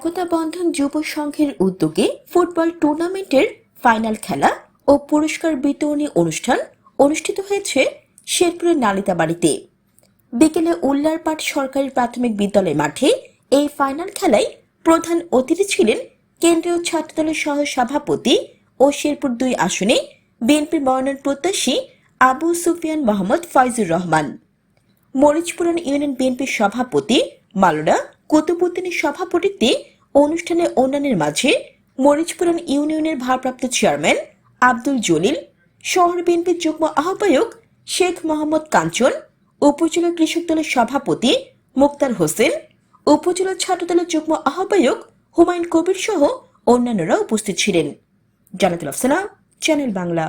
একতা বন্ধন যুব সংঘের উদ্যোগে ফুটবল টুর্নামেন্টের ফাইনাল খেলা ও পুরস্কার বিতরণী অনুষ্ঠান অনুষ্ঠিত হয়েছে শেরপুরের নালিতাবাড়িতে। বিকেলে উল্লারপাট সরকারি প্রাথমিক বিদ্যালয় মাঠে এই ফাইনাল খেলায় প্রধান অতিথি ছিলেন কেন্দ্রীয় ছাত্রদলের সহ সভাপতি ও শেরপুর দুই আসনে বিএনপির মনোনয়ন প্রত্যাশী আবু সুফিয়ান মোহাম্মদ ফয়জুর রহমান মরিচপুরান ইউনিয়ন বিএনপির সভাপতি মালোনা কুতুবুদ্দিনের সভাপতিত্বে অনুষ্ঠানে অন্যান্যের মাঝে মরিচপুরান ইউনিয়নের ভারপ্রাপ্ত চেয়ারম্যান আব্দুল জলিল, শহর বিএনপির যুগ্ম আহ্বায়ক শেখ মোহাম্মদ কাঞ্চন, উপজেলা কৃষক দলের সভাপতি মুক্তার হোসেন, উপজেলা ছাত্র দলের যুগ্ম আহ্বায়ক হুমায়ুন কবির সহ অন্যান্যরা উপস্থিত ছিলেন। জানাতুল আফসানা, চ্যানেল বাংলা।